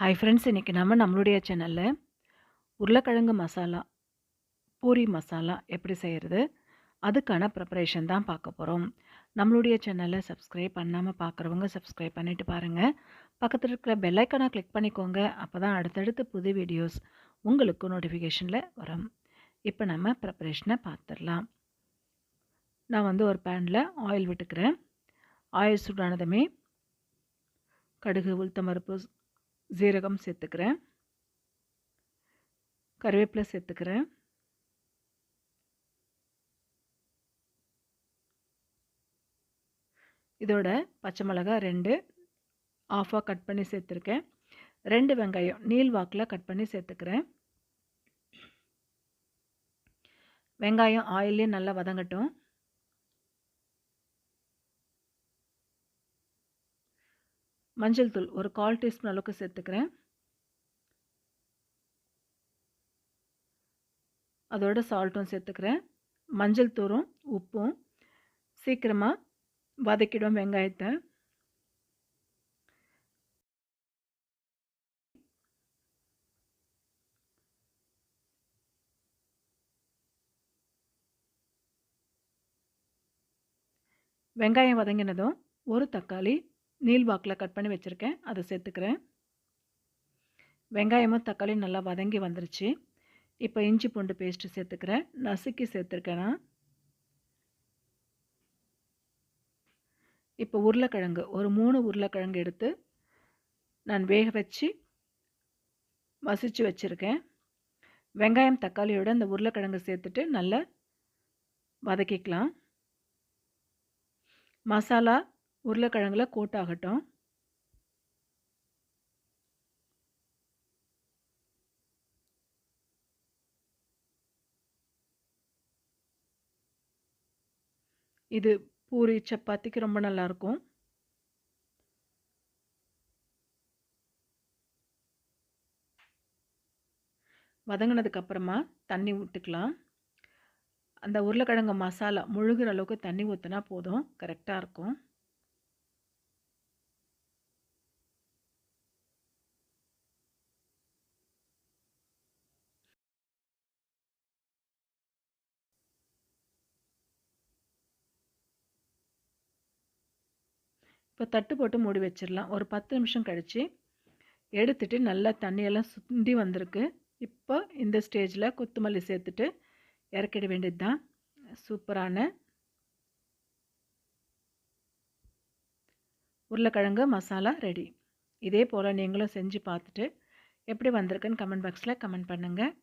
Hi friends இன்றைக்கி நம்ம நம்மளுடைய சேனலில் உருளைக்கிழங்கு மசாலா பூரி மசாலா எப்படி செய்கிறது அதுக்கான ப்ரிப்பரேஷன் தான் பார்க்க போகிறோம் நம்மளுடைய சேனலை சப்ஸ்கிரைப் பண்ணாமல் பார்க்குறவங்க சப்ஸ்கிரைப் பண்ணிவிட்டு பாருங்கள் பக்கத்தில் இருக்கிற பெல்லைக்கனை கிளிக் பண்ணிக்கோங்க. அப்போ தான் அடுத்தடுத்து புது வீடியோஸ் உங்களுக்கு நோட்டிஃபிகேஷனில் வரும். இப்போ நம்ம ப்ரிப்பரேஷனை பார்த்துடலாம். நான் வந்து ஒரு பேனில் ஆயில் விட்டுக்கிறேன். ஆயில் சூடானதுமே கடுகு உளுத்தம்பருப்பு ஜீரகம் சேர்த்துக்கிறேன். கருவேப்பிலை சேர்த்துக்கிறேன். இதோட பச்சை மிளகா ரெண்டு ஆஃபாக கட் பண்ணி சேர்த்துருக்கேன். ரெண்டு வெங்காயம் நீல் வாக்கில் கட் பண்ணி சேர்த்துக்கிறேன். வெங்காயம் ஆயிலே நல்லா வதங்கட்டும். மஞ்சள் தூள் ஒரு கால் டீஸ்பூன் அளவுக்கு சேர்த்துக்கிறேன். அதோட சால்ட்டும் சேர்த்துக்கிறேன். மஞ்சள் தூரும் உப்பும். சீக்கிரமாக வதக்கிடும் வெங்காயத்தை. வெங்காயம் வதங்கினதும் ஒரு தக்காளி நீல் வாக்கில் கட் பண்ணி வச்சுருக்கேன். அதை சேர்த்துக்கிறேன். வெங்காயமும் தக்காளியும் நல்லா வதங்கி வந்துருச்சு. இப்போ இஞ்சி பூண்டு பேஸ்ட்டு சேர்த்துக்கிறேன். நசுக்கி சேர்த்துருக்கேன் நான். இப்போ உருளைக்கிழங்கு ஒரு மூணு உருளைக்கிழங்கு எடுத்து நான் வேக வச்சு மசிச்சு வச்சுருக்கேன். வெங்காயம் தக்காளியோட இந்த உருளைக்கிழங்கு சேர்த்துட்டு நல்லா வதக்கிக்கலாம். மசாலா உருளைக்கிழங்குல கோட் ஆகட்டும். இது பூரி சப்பாத்திக்கு ரொம்ப நல்லாயிருக்கும் வதங்கினதுக்கப்புறமா தண்ணி விட்டுக்கலாம் அந்த உருளைக்கிழங்கு மசாலா முழுகிற அளவுக்கு தண்ணி ஊற்றினா போதும். கரெக்டாக இருக்கும். இப்போ தட்டு போட்டு மூடி வச்சிடலாம். ஒரு பத்து நிமிஷம் கழித்து எடுத்துட்டு நல்லா தண்ணியெல்லாம் சுண்டி வந்திருக்கு. இப்போ இந்த ஸ்டேஜில் கொத்தமல்லி சேர்த்துட்டு இறக்கிட வேண்டியது தான் சூப்பரான உருளைக்கிழங்கு மசாலா ரெடி. இதே போல் நீங்களும் செஞ்சு பார்த்துட்டு எப்படி வந்திருக்குன்னு கமெண்ட் பாக்ஸில் கமெண்ட் பண்ணுங்கள்